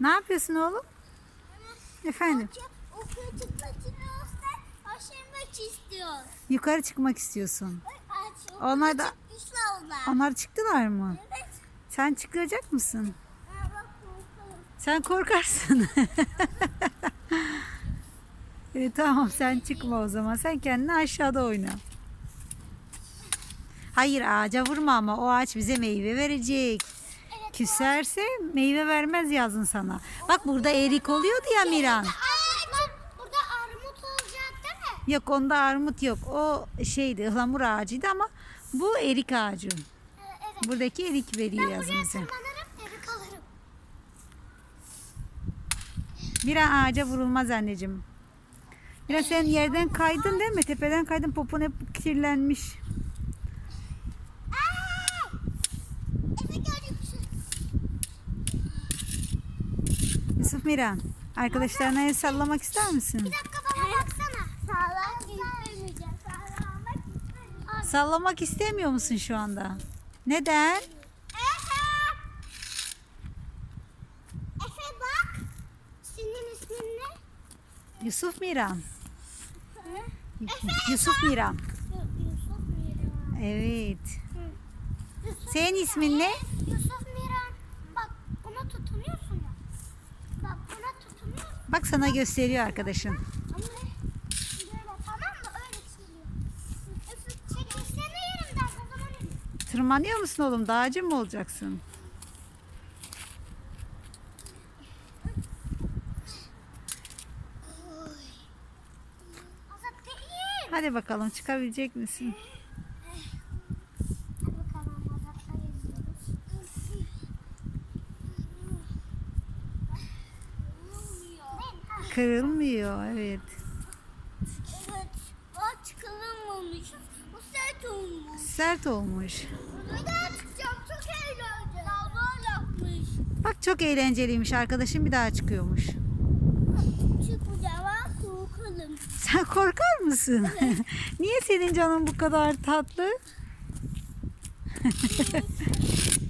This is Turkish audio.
Ne yapıyorsun oğlum? Efendim? O küçük patini olsa aşırmak istiyor. Yukarı çıkmak istiyorsun. Aç. Onlar da- Çıkmışlar onlar. Onlar çıktılar mı? Evet. Sen çıkacak mısın? Ha, bak korkalım. Sen korkarsın. e, tamam sen çıkma o zaman. Sen kendini aşağıda oyna. Hayır ağaca vurma ama o ağaç bize meyve verecek. Küserse meyve vermez yazın sana. Bak burada erik oluyordu ya Miran. Burada armut olacak değil mi? Yok onda armut yok. O şeydi ıhlamur ağacıydı ama bu erik ağacı. Ee, evet. Buradaki erik veriyor Ben yazın bize. erik alırım. Miran ağaca vurulmaz anneciğim. Miran sen yerden kaydın değil mi? Tepeden kaydın popon hep kirlenmiş. Yusuf Miran arkadaşlarına el sallamak ister misin? Bir dakika bana baksana. Sağlam istemeyeceğim. Sağlamak istemeyeceğim. Sallamak istemiyor musun şu anda? Neden? Efe! Efe bak. Senin ismin ne? Yusuf Miran. Efe Yusuf Miran. Yusuf Miran. Evet. Yusuf Senin ismin ne? Yusuf Miran. Bak buna tutunuyorsun ya. Bak buna tutunuyorsun. Bak sana gösteriyor arkadaşın. Tırmanıyor musun oğlum? Dağcı mı olacaksın? Hadi bakalım çıkabilecek misin? Hadi bakalım Azat'la geziyoruz. Kırılmıyor evet. Evet. Bak çıkılamamış. Bu sert olmuş. Sert olmuş. Bir daha çıkacağım. Çok eğlenceli. Daha yapmış. Bak çok eğlenceliymiş arkadaşım bir daha çıkıyormuş. Çıkmayacağım. Ben korkalım. Sen korkar mısın? Niye senin canın bu kadar tatlı?